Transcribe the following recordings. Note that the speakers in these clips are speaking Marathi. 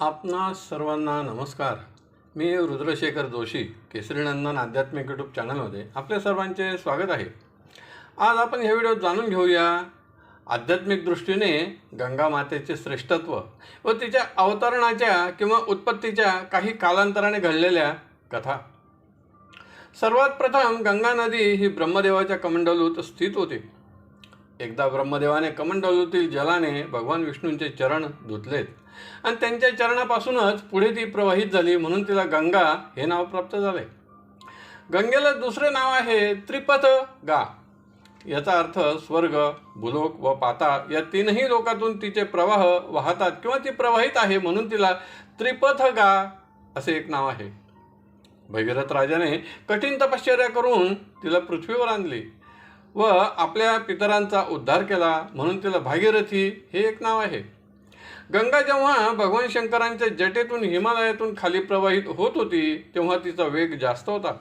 आपणा सर्वांना नमस्कार. मी रुद्रशेखर जोशी केसरीनंदन आध्यात्मिक यूट्यूब चॅनलमध्ये आपल्या सर्वांचे स्वागत आहे. आज आपण हे व्हिडिओ जाणून घेऊया. आध्यात्मिक दृष्टीने गंगा मातेचे श्रेष्ठत्व व तिच्या अवतरणाच्या किंवा उत्पत्तीच्या काही कालांतराने घडलेल्या कथा. सर्वात प्रथम गंगा नदी ही ब्रह्मदेवाच्या कमंडलूत स्थित होती. एकदा ब्रह्मदेवाने कमंडलूतील जलाने भगवान विष्णूंचे चरण धुतलेत. आणि त्यांच्या चरणापासूनच पुढे ती प्रवाहित झाली म्हणून तिला गंगा हे नाव प्राप्त झाले. गंगेला दुसरे नाव आहे त्रिपथ गा. याचा अर्थ स्वर्ग भूलोक व पाताळ. या तीनही लोकातून तिचे प्रवाह वाहतात किंवा ती प्रवाहित आहे म्हणून तिला त्रिपथ गा असे एक नाव आहे. भगीरथ राजाने कठीण तपश्चर्या करून तिला पृथ्वीवर आणली. व आपल्या पितरांचा उद्धार केला म्हणून तिला भागीरथी हे एक नाव आहे. गंगा जेव्हा भगवान शंकरांच्या जटेतून हिमालयातून खाली प्रवाहित होत होती तेव्हा तिचा वेग जास्त होता.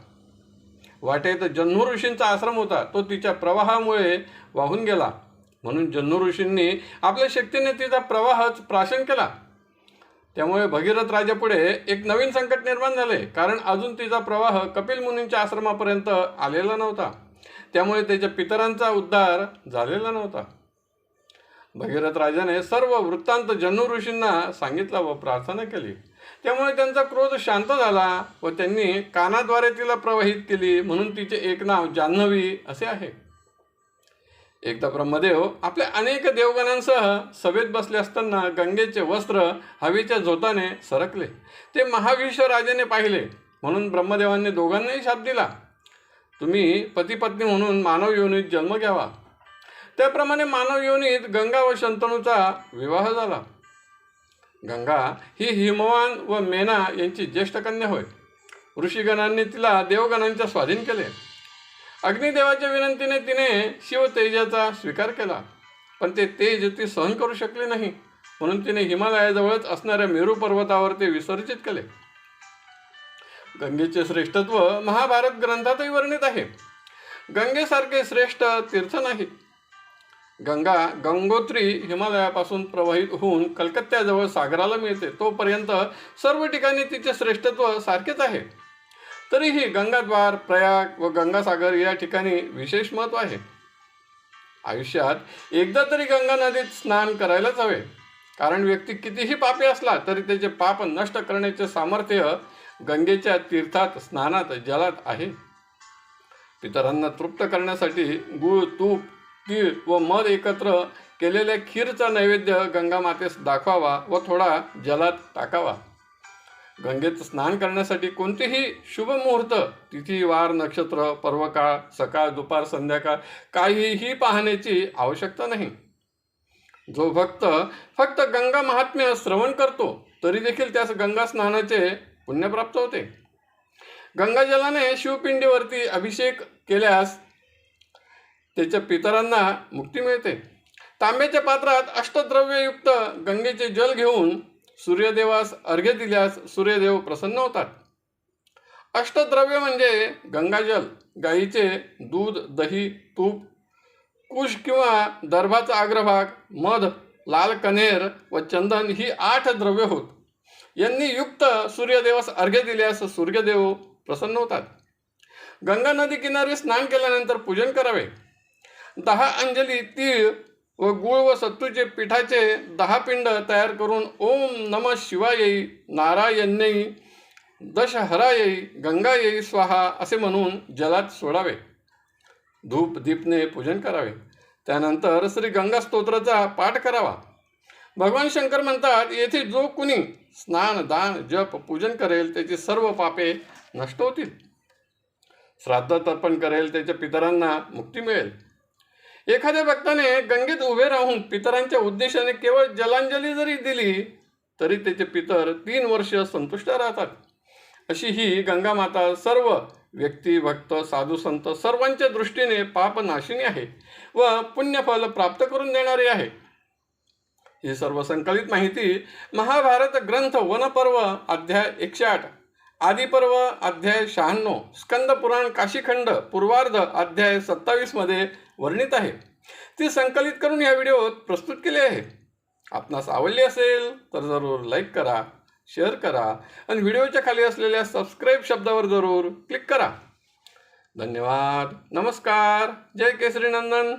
वाटेत जन्म ऋषींचा आश्रम होता तो तिच्या प्रवाहामुळे वाहून गेला. म्हणून जन्नू ऋषींनी आपल्या शक्तीने तिचा प्रवाहच प्राशन केला. त्यामुळे भगीरथ राजापुढे एक नवीन संकट निर्माण झाले कारण अजून तिचा प्रवाह कपिल मुनींच्या आश्रमापर्यंत आलेला नव्हता. त्यामुळे त्याच्या पितरांचा उद्धार झालेला नव्हता. भगीरथ राजाने सर्व वृत्तांत जन्म ऋषींना सांगितला व प्रार्थना केली. त्यामुळे त्यांचा क्रोध शांत झाला व त्यांनी कानाद्वारे तिला प्रवाहित केली म्हणून तिचे एक नाव जान्हवी असे आहे. एकदा ब्रह्मदेव आपल्या अनेक देवगणांसह सभेत बसले असताना गंगेचे वस्त्र हवेच्या झोताने सरकले. ते महाविश्व राजाने पाहिले म्हणून ब्रह्मदेवांनी दोघांनाही शाप दिला. तुम्ही पतीपत्नी म्हणून मानव योनीत जन्म घ्यावा. त्याप्रमाणे मानव योनीत गंगा व शंतनूचा विवाह झाला. गंगा ही हिमवान व मेना यांची ज्येष्ठ कन्या होय. ऋषीगणांनी तिला देवगणांच्या स्वाधीन केले. अग्निदेवाच्या विनंतीने तिने शिव तेजाचा स्वीकार केला पण ते तेज ती सहन करू शकले नाही. म्हणून तिने हिमालयाजवळच असणाऱ्या मेरू पर्वतावर ते विसर्जित केले. गंगेचे श्रेष्ठत्व महाभारत ग्रंथातही वर्णित आहे. गंगेसारखे श्रेष्ठ तीर्थ नाही. गंगा गंगोत्री हिमालयापासून प्रवाहित होऊन कलकत्त्याजवळ सागराला मिळते तोपर्यंत सर्व ठिकाणी तिचे श्रेष्ठत्व सारखेच आहे. तरीही गंगाद्वार प्रयाग व गंगासागर या ठिकाणी विशेष महत्त्व आहे. आयुष्यात एकदा तरी गंगा नदीत स्नान करायलाच हवे. कारण व्यक्ती कितीही पापी असला तरी त्याचे पाप नष्ट करण्याचे सामर्थ्य गंगेच्या तीर्थात स्नानात जलात आहे. पितरांना तृप्त करण्यासाठी गुळ तूप तीळ व मध एकत्र केलेल्या खीरचा नैवेद्य गंगा मातेस दाखवावा व थोडा जलात टाकावा. गंगेत स्नान करण्यासाठी कोणतेही शुभ मुहूर्त तिथी वार नक्षत्र पर्वकाळ सकाळ दुपार संध्याकाळ काहीही पाहण्याची आवश्यकता नाही. जो भक्त फक्त गंगा महात्म्य श्रवण करतो तरी देखील त्यास गंगा स्नानाचे पुण्य प्राप्त होते. गंगाजलाने शिवपिंडीवरती अभिषेक केल्यास त्याच्या पितरांना मुक्ती मिळते. तांब्याच्या पात्रात अष्टद्रव्ययुक्त गंगेचे जल घेऊन सूर्यदेवास अर्घ्य दिल्यास सूर्यदेव प्रसन्न होतात. अष्टद्रव्य म्हणजे गंगाजल गाईचे दूध दही तूप कुश किंवा दर्भाचा अग्रभाग मध लाल कनेर व चंदन ही आठ द्रव्य होत. यांनी युक्त सूर्यदेवास अर्घ्य दिल्यास सूर्यदेव प्रसन्न होतात. गंगा नदी किनारी स्नान केल्यानंतर पूजन करावे. दहा अंजली तीळ व गुळ व सत्तूचे पिठाचे दहा पिंड तयार करून ओम नम शिवायै नारायण्यै दशहरायै गंगायै स्वाहा असे म्हणून जलात सोडावे. धूप दीपने पूजन करावे. त्यानंतर श्री गंगा स्तोत्राचा पाठ करावा. भगवान शंकर म्हणतात येथे जो कुणी स्नान दान जप पूजन करेल त्याची सर्व पापे नष्ट होतील. श्राद्ध तर्पण करेल त्याच्या पितरांना मुक्ती मिळेल. एखाद्या भक्ताने गंगेत उभे राहून पितरांच्या उद्देशाने केवळ जलांजली जरी दिली तरी त्याचे पितर तीन वर्ष संतुष्ट राहतात. अशी ही गंगा माता सर्व व्यक्ती भक्त साधू संत सर्वांच्या दृष्टीने पापनाशिनी आहे व पुण्यफल प्राप्त करून देणारी आहे. ही सर्व संकलित माहिती महाभारत ग्रंथ वनपर्व अध्याय एकशे आठ आदिपर्व अध्याय शहाण्णव स्कंद पुराण काशीखंड पूर्वार्ध अध्याय सत्तावीसमध्ये वर्णित आहे. ती संकलित करून या व्हिडिओत प्रस्तुत केली आहे. आपणास आवडली असेल तर जरूर लाईक करा शेअर करा आणि व्हिडिओच्या खाली असलेल्या सबस्क्राईब शब्दावर जरूर क्लिक करा. धन्यवाद. नमस्कार. जय केसरी नंदन.